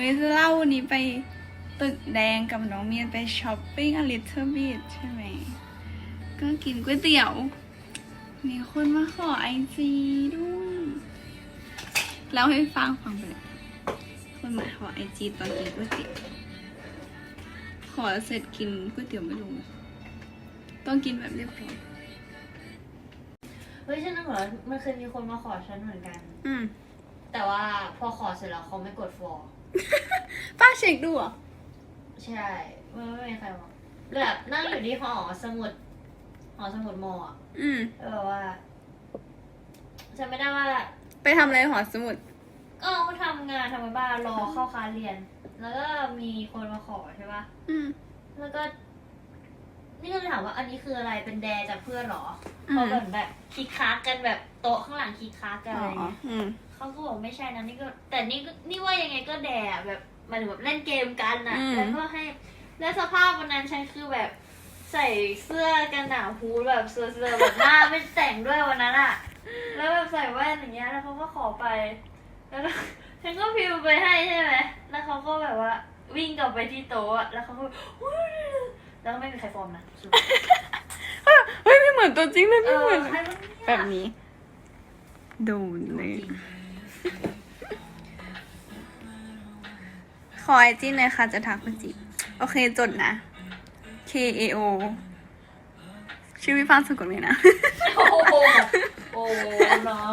ฮ้ยเล่าวันนี้ไปตึกแดงกับน้องเมียนไปช้อปปิ้งอลิทเทอร์บิทใช่ไหม ก็กินก๋วยเตี๋ยว มีคนมาขอไอจีด้วยเล่าให้ฟังฟังไปเลยคนมาขอไอจีตอนกินก๋วยเตี๋ยว ขอเสร็จกินก๋วยเตี๋ยวไม่ลงต้องกินแบบเรียบร้อยเฮ้ยฉันนึกว่ามันเคยมีคนมาขอฉันเหมือนกัน อืม แต่ว่าพอขอเสร็จแล้วเขาไม่กดฟอร์ป้าเช็คดูเหรอใช่ไม่ไม่มีใครมาแบบนั่งอยู่ที่หอสมุดหอสมุดมออะอืม แล้วแบบว่าจำไม่ได้ว่า ไปทำอะไรหอสมุด ก็เขาทำงานทำงานบ้านรอเข้าคลาสเรียน แล้วก็มีคนมาขอใช่ปะอืม แล้วก็ นี่ก็เลยถามว่าอันนี้คืออะไรเป็นแดจากเพื่อนเหรออืม เขาแบบแบบคิกคักกันแบบโต๊ะข้างหลังคิกคักกันอ๋อะไรอเงี้ยอืมเขาก็บอกไม่ใช่นะนี่ก็ แต่นี่ก็นี่ว่ายังไงก็แดอะแบบหมันแบบเล่นเกมกันนะอืม แล้วก็ให้ แล้วสภาพวันนั้นฉันคือแบบใส่เสื้อกันหนาวฮูดแบบเสื้อเสื้อแบบหน้า ไม่แต่งด้วยวันนั้นอะแล้วแบบใส่แว่นอย่างเงี้ย แล้วเขาก็ขอไป แล้วก็ฉันก็พิมพ์ไปให้ใช่ไหมแล้วเขาก็แบบว่าวิ่งกลับไปที่โต๊ะอะแล้วเขาก็อุ๊ยแล้วก็ไม่มีใครฟอร์มนะ เฮ้ยไม่เหมือนตัวจริงเลยเอไม่อเหมือนใครวะเนี่ยแบบนี้ โดนเลยขอไอจีหน่อยค่ะจะทักมาจีบโอเคจดนะ K A O ชื่อพี่ฟ้าสะกดไหมนะ โอ้โหโอ้โหเนาะ